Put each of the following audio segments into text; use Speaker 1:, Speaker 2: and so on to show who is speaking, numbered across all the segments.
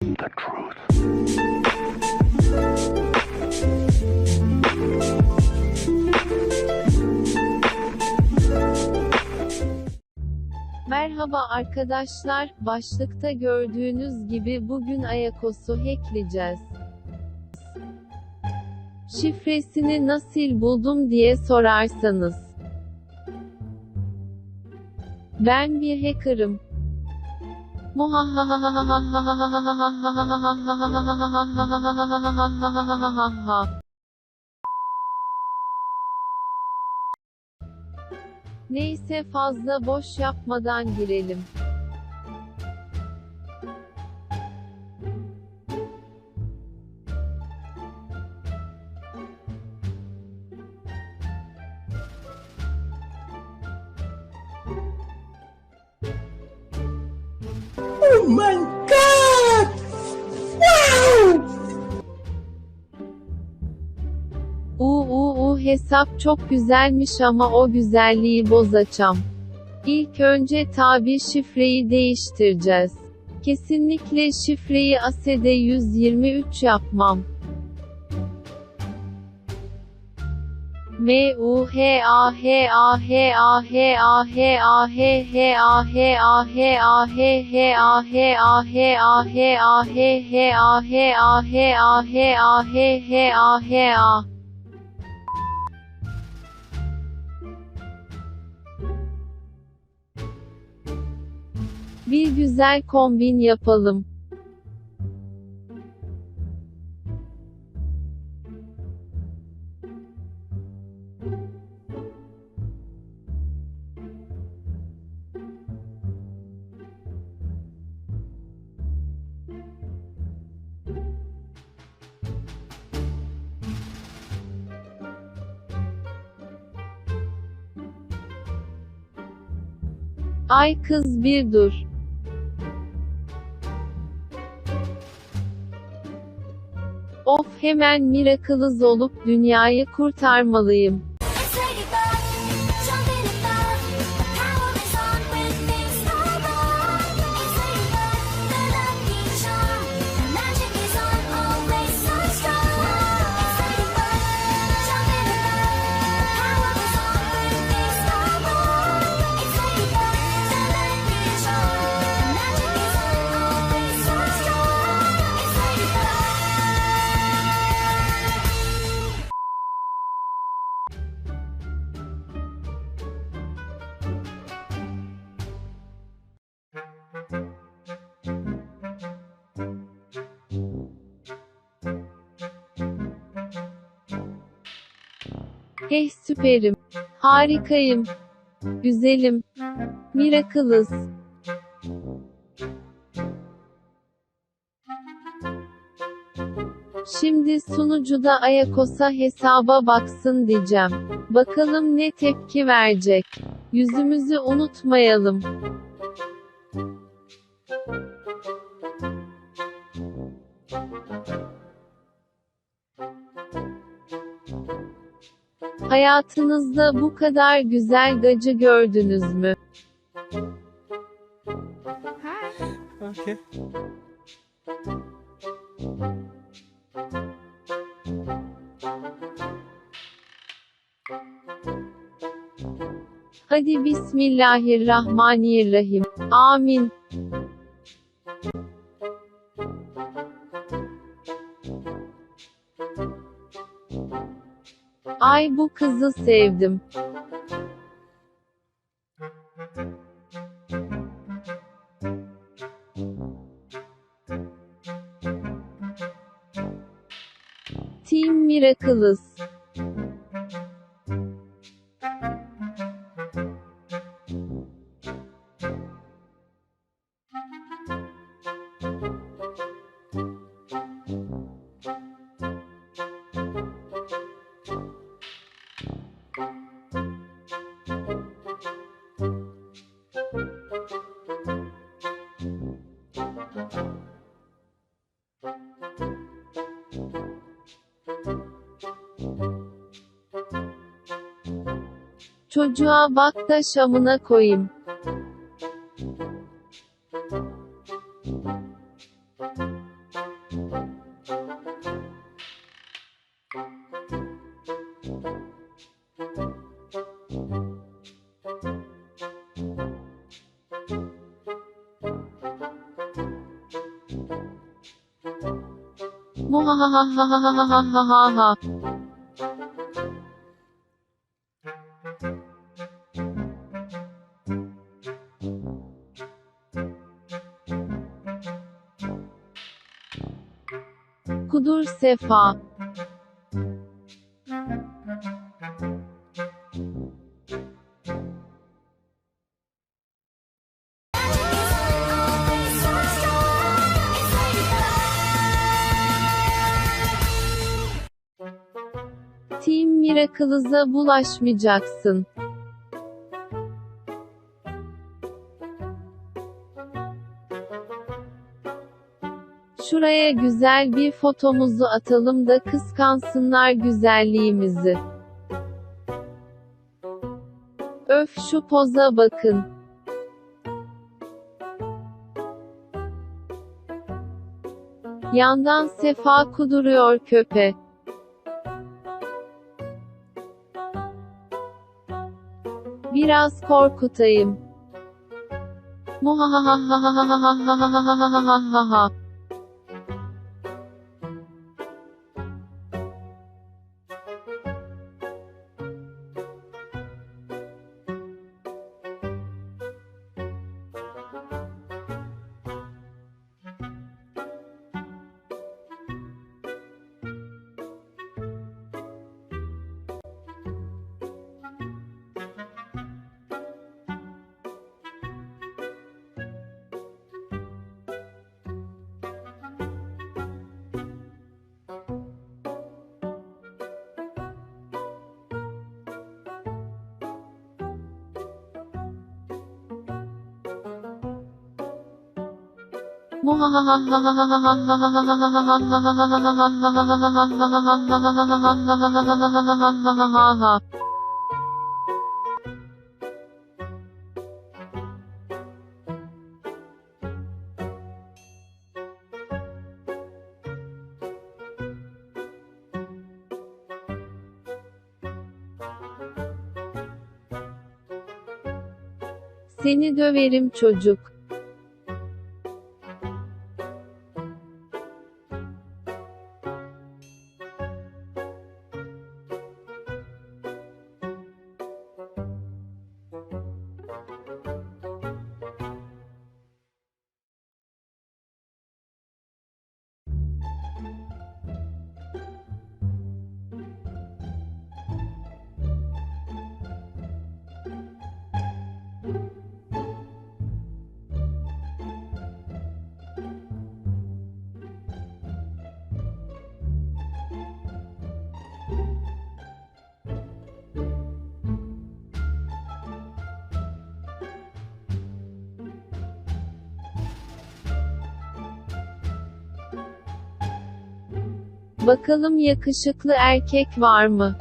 Speaker 1: the truth.
Speaker 2: Merhaba arkadaşlar, başlıkta gördüğünüz gibi bugün Ayakos'u hackleyeceğiz. Şifresini nasıl buldum diye sorarsanız. Ben bir hacker'ım. Neyse fazla boş yapmadan girelim. Hesap çok güzelmiş ama o güzelliği bozacağım. İlk önce tabi şifreyi değiştireceğiz. Kesinlikle şifreyi ASE'de 123 yapmam. M U H A H A H A H A H A H H A H A H A H H A H A H A H A H H A H A H A H A H H A H A Bir güzel kombin yapalım. Ay kız bir dur. Of hemen miraculous olup dünyayı kurtarmalıyım. Hey süperim. Harikayım. Güzelim. Miraculous. Şimdi sunucuda Ayakos'a hesaba baksın diyeceğim. Bakalım ne tepki verecek. Yüzümüzü unutmayalım. Hayatınızda bu kadar güzel gacı gördünüz mü?
Speaker 3: Okay.
Speaker 2: Hadi Bismillahirrahmanirrahim. Amin. Ay bu kızı sevdim. Team Miraculous. Çocuğa bak da şamına koyayım. Muhahahahahahahaha. Dur Sefa. Team Miracle'ıza bulaşmayacaksın. Şuraya güzel bir fotomuzu atalım da kıskansınlar güzelliğimizi. Öf şu poza bakın. Yandan sefa kuduruyor köpe. Biraz korkutayım. Muhahahahahahahahahahahaha. Seni döverim çocuk. Bakalım yakışıklı erkek var mı?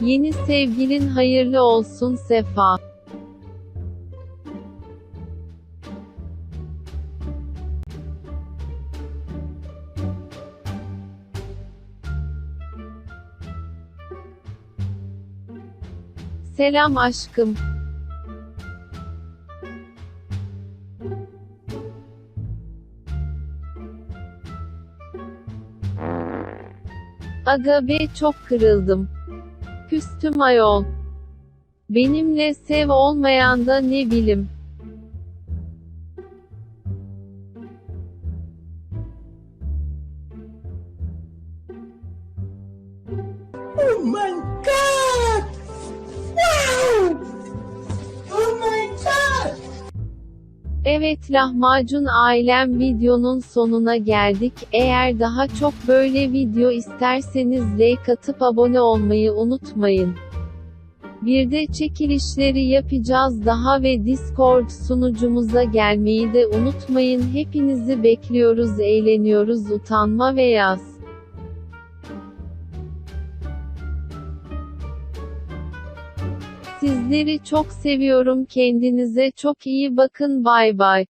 Speaker 2: Yeni sevgilin hayırlı olsun Sefa. Selam aşkım. Aga be çok kırıldım. Küstüm ayol. Benimle sev olmayan da ne bilim. Evet lahmacun ailem videonun sonuna geldik. Eğer daha çok böyle video isterseniz like atıp abone olmayı unutmayın. Bir de çekilişleri yapacağız daha ve Discord sunucumuza gelmeyi de unutmayın. Hepinizi bekliyoruz, eğleniyoruz, utanma ve yaz. Sizleri çok seviyorum. Kendinize çok iyi bakın. Bay bay.